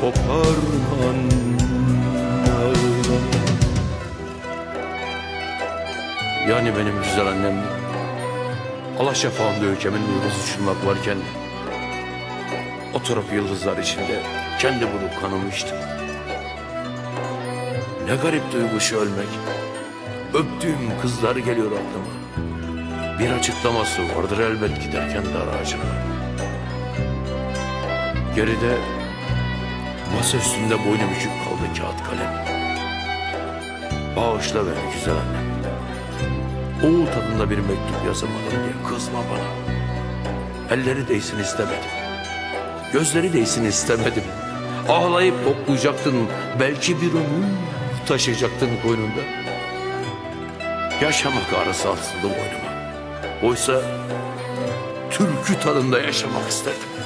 Koparma anne ağlama Yani benim güzel annem Allah şafağında ülkemin yıldız uçurmak varken Oturup yıldızlar içinde kendi bulup kanımı içtim Ne garip duygu şu ölmek. Öptüğüm kızlar geliyor aklıma. Bir açıklaması vardır elbet giderken dar ağacına. Geride masa üstünde boynu bükük kaldı kağıt kalem Bağışla beni güzel annem Oğul tadında bir mektup yazamadım diye kızma bana. Elleri değsin istemedim. Gözleri değsin istemedim. Ağlayıp toplayacaktın. Belki bir ömür taşıyacaktın koynunda. Yaşamak arası asıldı boynuma. Oysa türkü tadında yaşamak isterdim.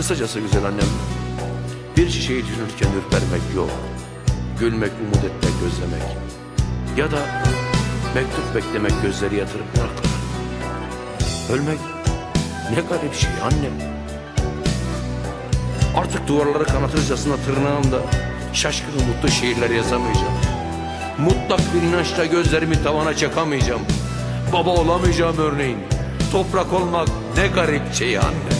Kısacası güzel annem, bir şişeyi düşünürken ürpermek yok. Gülmek, umut etmek, özlemek. Ya da mektup beklemek gözleri yatırıp bırakmak. Ölmek ne garip şey anne. Artık duvarları kanatırcasına tırnağımda şaşkın mutlu şiirler yazamayacağım. Mutlak bir inançla gözlerimi tavana çakamayacağım. Baba olamayacağım örneğin. Toprak olmak ne garip şey anne.